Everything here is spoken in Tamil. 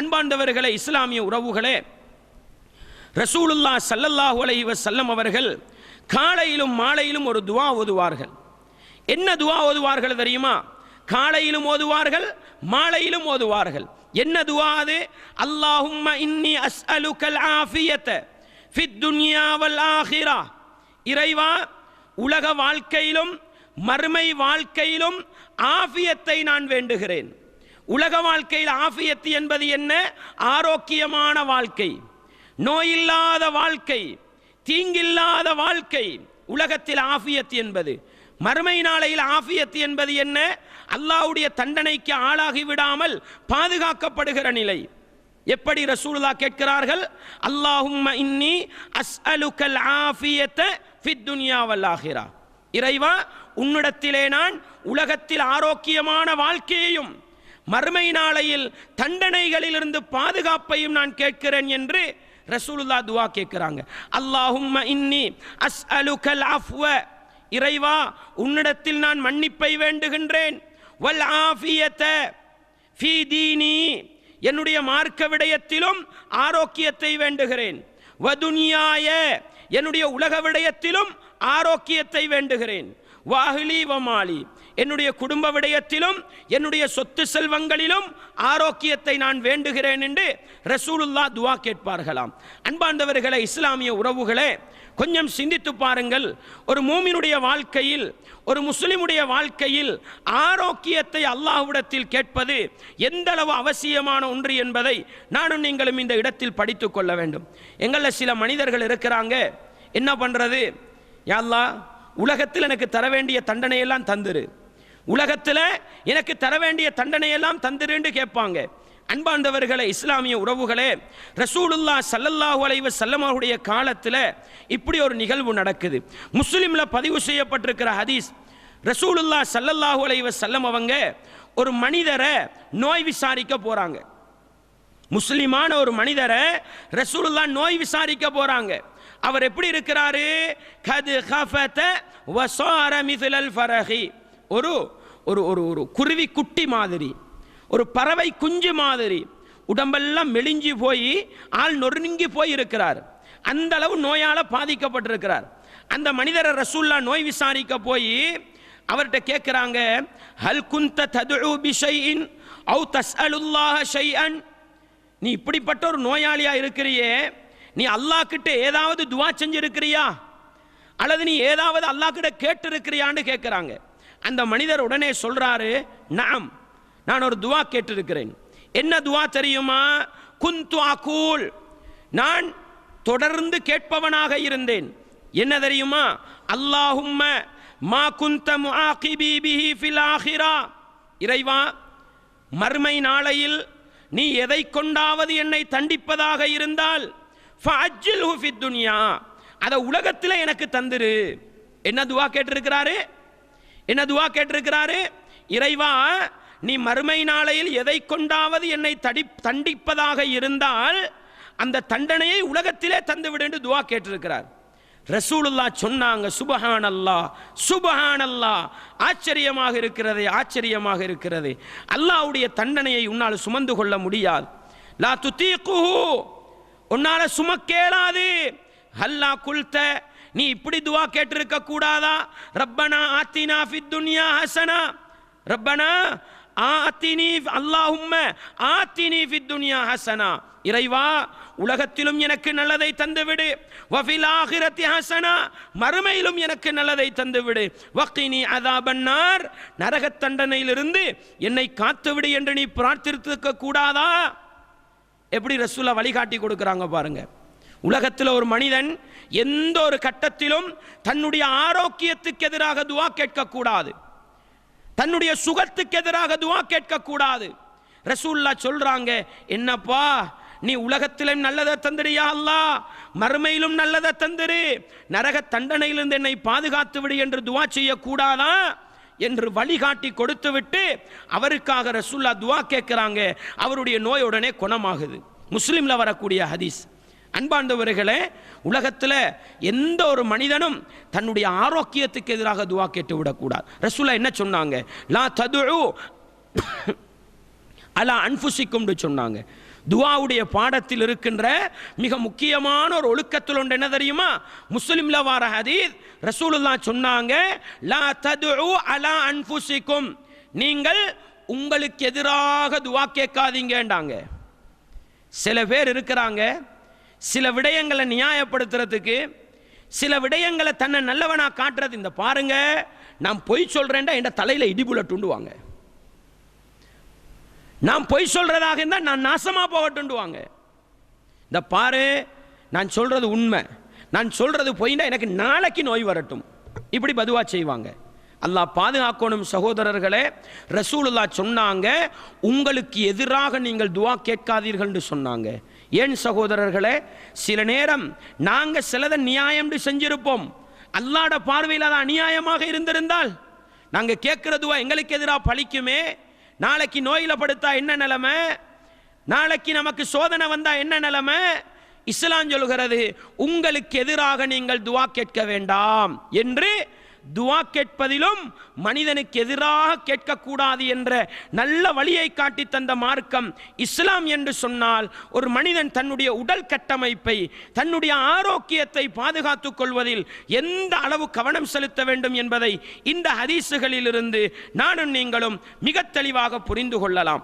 அன்பாண்டவர்களே இஸ்லாமிய உறவுகளே ரசூலுல்லா சல்லல்லாஹு அலைஹி வஸல்லம் அவர்கள் காலையிலும் மாலையிலும் ஒரு துவா ஓதுவார்கள். என்ன துவா ஓதுவார்கள் தெரியுமா? காலையிலும் ஓதுவார்கள் மாலையிலும் ஓதுவார்கள். என்ன துவா அது? அல்லாஹும்ம இன்னி அஸ்அலுக்கல் ஆஃபியத ஃபித் துன்யா வல் ஆஹிரா. இறைவா உலக வாழ்க்கையிலும் மறுமை வாழ்க்கையிலும் ஆஃபியத்தை நான் வேண்டுகிறேன். உலக வாழ்க்கையில் ஆஃபியத்து என்பது என்ன? ஆரோக்கியமான வாழ்க்கை. நோயில்லாத வாழ்க்கை தீங்கில்லாத வாழ்க்கை உலகத்தில் ஆஃபியத் என்பது. மறுமை நாளையில் ஆஃபியத் என்பது என்ன? அல்லாவுடைய தண்டனைக்கு ஆளாகி விடாமல் பாதுகாக்கப்படுகிற நிலை. எப்படி ரசூலுல்லா கேட்கிறார்கள்? அல்லாஹும்ம இன்னி அஸ்அலுக்கல் ஆஃபியத்தை ஃபித் துன்யாவல் ஆகிறா இறைவா உன்னிடத்திலே நான் உலகத்தில் ஆரோக்கியமான வாழ்க்கையையும் மறுமை நாளையில் தண்டனைகளிலிருந்து பாதுகாப்பையும் நான் கேட்கிறேன் என்று ரசூலுல்லா துவா கேட்கிறாங்க. அல்லாஹும் இன்னி அஸ்அலுக்கல் அஃப்வ. இறைவா உன்னிடத்தில் நான் மன்னிப்பை வேண்டுகின்றேன். வல் ஆஃபியத்த ஃபீ தீனி. என்னுடைய மார்க்க விடயத்திலும் ஆரோக்கியத்தை வேண்டுகிறேன். வதுனியாய என்னுடைய உலக விடயத்திலும் ஆரோக்கியத்தை வேண்டுகிறேன். வாஹிலி வமாலி. என்னுடைய குடும்ப விடயத்திலும் என்னுடைய சொத்து செல்வங்களிலும் ஆரோக்கியத்தை நான் வேண்டுகிறேன் என்று ரசூலுல்லா துவா கேட்பார்களாம். அன்பார்ந்தவர்களே இஸ்லாமிய உறவுகளே கொஞ்சம் சிந்தித்து பாருங்கள். ஒரு மூமினுடைய வாழ்க்கையில் ஒரு முஸ்லிமுடைய வாழ்க்கையில் ஆரோக்கியத்தை அல்லாஹ்விடத்தில் கேட்பது எந்த அளவு அவசியமான ஒன்று என்பதை நானும் நீங்களும் இந்த இடத்தில் படித்து கொள்ள வேண்டும். எங்களில் சில மனிதர்கள் இருக்கிறாங்க. என்ன பண்ணுறது யாழ்லா உலகத்தில் எனக்கு தர வேண்டிய தண்டனையெல்லாம் தந்துரு. உலகத்தில் எனக்கு தர வேண்டிய தண்டனையெல்லாம் தந்துருன்னு கேட்பாங்க. அன்பார்ந்தவர்களே இஸ்லாமிய உறவுகளே ரசூலுல்லா சல்லல்லாஹு அலைவ சல்லமாவுடைய காலத்தில் இப்படி ஒரு நிகழ்வு நடக்குது. முஸ்லீமில் பதிவு செய்யப்பட்டிருக்கிற ஹதீஸ் ரசூலுல்லா சல்லல்லாஹு அலைவ சல்லம் அவங்க ஒரு மனிதரை நோய் விசாரிக்க போகிறாங்க முஸ்லிமான ஒரு மனிதரை ரசூலுல்லா நோய் விசாரிக்க போகிறாங்க அவர் எப்படி இருக்கிறாரு? கது ஹஃபத வசார மிதுலல் ஃபரஹி. ஒரு ஒரு ஒரு ஒரு குருவி குட்டி மாதிரி ஒரு பறவை குஞ்சு மாதிரி உடம்பெல்லாம் மெலிஞ்சு போய் ஆள் நொறுங்கி போய் இருக்கிறார் அந்த அளவு நோயால் பாதிக்கப்பட்டிருக்கிறார். அந்த மனிதரை ரசூல்லா நோய் விசாரிக்க போய் அவர்கிட்ட கேட்குறாங்க ஹல் குந்த ததுஉ பிஷைஇன் அவு தஸ்அலுல்லாஹ ஷைஅன்? நீ இப்படிப்பட்ட ஒரு நோயாளியாக இருக்கிறியே நீ அல்லாஹ் கிட்ட ஏதாவது துவா செஞ்சிருக்கிறியா? அல்லது நீ ஏதாவது அல்லாஹ் கிட்ட கேட்டு இருக்கிறியான்னு கேட்குறாங்க அந்த மனிதர் உடனே சொல்றாரு நாம் நான் ஒரு துவா கேட்டிருக்கிறேன். என்ன துவா தெரியுமா? குந்து அகூல். நான் தொடர்ந்து கேட்பவனாக இருந்தேன். என்ன தெரியுமா? அல்லாஹும்ம மா குந்த முஆகிபி பிஹி ஃபில் ஆஹிரா. இறைவா மறுமை நாளையில் நீ எதை கொண்டாவது என்னை தண்டிப்பதாக இருந்தால் ஃபஅஜ்ஜில்ஹு ஃபித் துன்யா. அதை உலகத்தில் எனக்கு தந்துரு. என்ன துவா கேட்டிருக்கிறாரு? என்ன துவா கேட்டிருக்கிறாரு? இறைவா நீ மறுமை நாளையில் எதை கொண்டாவது என்னை தடி தண்டிப்பதாக இருந்தால் அந்த தண்டனையை உலகத்திலே தந்து விடு என்று துவா கேட்டிருக்கிறார். ரசூலுல்லா சொன்னாங்க சுபஹான் அல்லாஹ் சுபஹான் அல்லா ஆச்சரியமாக இருக்கிறது ஆச்சரியமாக இருக்கிறது. அல்லாஹ்வுடைய தண்டனையை உன்னால் சுமந்து கொள்ள முடியாது. லா துத்தீக்குஹூ உன்னால சுமக்கேளாது ஹல்லா குல்த நீ இப்படி துவா கேட்டிருக்க கூடாதா? ரப்பனா ஆத்தினா ஃபித் துன்யா ஹசனா. ரப்பனா ஆத்தினி அல்லாஹும்ம ஆத்தினி ஃபித் துன்யா ஹசனா. இறைவா உலகத்திலும் எனக்கு நல்லதை தந்துவிடு. வஃபில் ஆகிரத்தி ஹசனா மறுமையிலும் எனக்கு நல்லதை தந்துவிடு. வக்கினி அதாபன்னார் நரகத் தண்டனையிலிருந்து என்னை காத்துவிடு என்று நீ பிரார்த்தித்திருக்க கூடாதா? எப்படி ரசூலா வழிகாட்டி கொடுக்குறாங்க பாருங்க. உலகத்தில் ஒரு மனிதன் எந்த ஒரு கட்டத்திலும் தன்னுடைய ஆரோக்கியத்துக்கு எதிராக துவா கேட்கக்கூடாது. தன்னுடைய சுகத்துக்கு எதிராக துவா கேட்கக்கூடாது. ரசூல்லா சொல்றாங்க என்னப்பா நீ உலகத்திலும் நல்லதை தந்துடுயா அல்லா? மறுமையிலும் நல்லதை தந்துரு. நரக தண்டனையிலிருந்து என்னை பாதுகாத்து விடு என்று துவா செய்யக்கூடாதான் என்று வழிகாட்டி கொடுத்து விட்டு அவருக்காக ரசூல்லா துவா கேட்குறாங்க. அவருடைய நோய் உடனே குணமாகுது. முஸ்லீமில் வரக்கூடிய ஹதீஸ். அன்பாண்டவர்களே உலகத்தில் எந்த ஒரு மனிதனும் தன்னுடைய ஆரோக்கியத்துக்கு எதிராக துவா கேட்டு விடக்கூடாது. ரசூலா என்ன சொன்னாங்க? லா ததுழு அலா அன்புசிக்கும்னு சொன்னாங்க. துவாவுடைய பாடத்தில் இருக்கின்ற மிக முக்கியமான ஒரு ஒழுக்கத்தில் ஒன்று என்ன தெரியுமா? முஸ்லிம்ல வார ஹதீத் ரசூலுல்லா சொன்னாங்க லா தது அலா அன்புசிக்கும் நீங்கள் உங்களுக்கு எதிராக துவா கேட்காதீங்கன்றாங்க. சில பேர் இருக்கிறாங்க சில விடயங்களை நியாயப்படுத்துறதுக்கு சில விடயங்களை தன்னை நல்லவனாக காட்டுறது இந்த பாருங்க நான் பொய் சொல்றேன்டா என் இடிபுல தூண்டுவாங்க. நான் பொய் சொல்கிறதாக இருந்தால் நான் நாசமாக போகட்டுண்டுவாங்க இந்த பாரு நான் சொல்கிறது உண்மை. நான் சொல்கிறது பொய்னா எனக்கு நாளைக்கு நோய் வரட்டும். இப்படி பதுவாக செய்வாங்க. அல்லாஹ் பாதுகாக்கணும் சகோதரர்களே ரசூலுல்லா சொன்னாங்க உங்களுக்கு எதிராக நீங்கள் துவா கேட்காதீர்கள்னு சொன்னாங்க. ஏன் சகோதரர்களே சில நேரம் நாங்கள் சிலதை நியாயம்னு செஞ்சிருப்போம். அல்லாட பார்வையில் அது அநியாயமாக இருந்திருந்தால் நாங்கள் கேட்குற துவா எங்களுக்கு எதிராக பழிக்குமே நாளைக்கு நோயில படுத்தா என்ன நிலைமை? நாளைக்கு நமக்கு சோதனை வந்தா என்ன நிலைமை? இஸ்லாம் சொல்கிறது உங்களுக்கு எதிராக நீங்கள் துவா கேட்க வேண்டாம் என்று துவா கேட்பதிலும் மனிதனுக்கு எதிராக கேட்கக்கூடாது என்ற நல்ல வழியை காட்டி தந்த மார்க்கம் இஸ்லாம் என்று சொன்னால் ஒரு மனிதன் தன்னுடைய உடல் கட்டமைப்பை தன்னுடைய ஆரோக்கியத்தை பாதுகாத்துக் கொள்வதில் எந்த அளவு கவனம் செலுத்த வேண்டும் என்பதை இந்த ஹதீசுகளிலிருந்து நானும் நீங்களும் மிக தெளிவாக புரிந்து கொள்ளலாம்.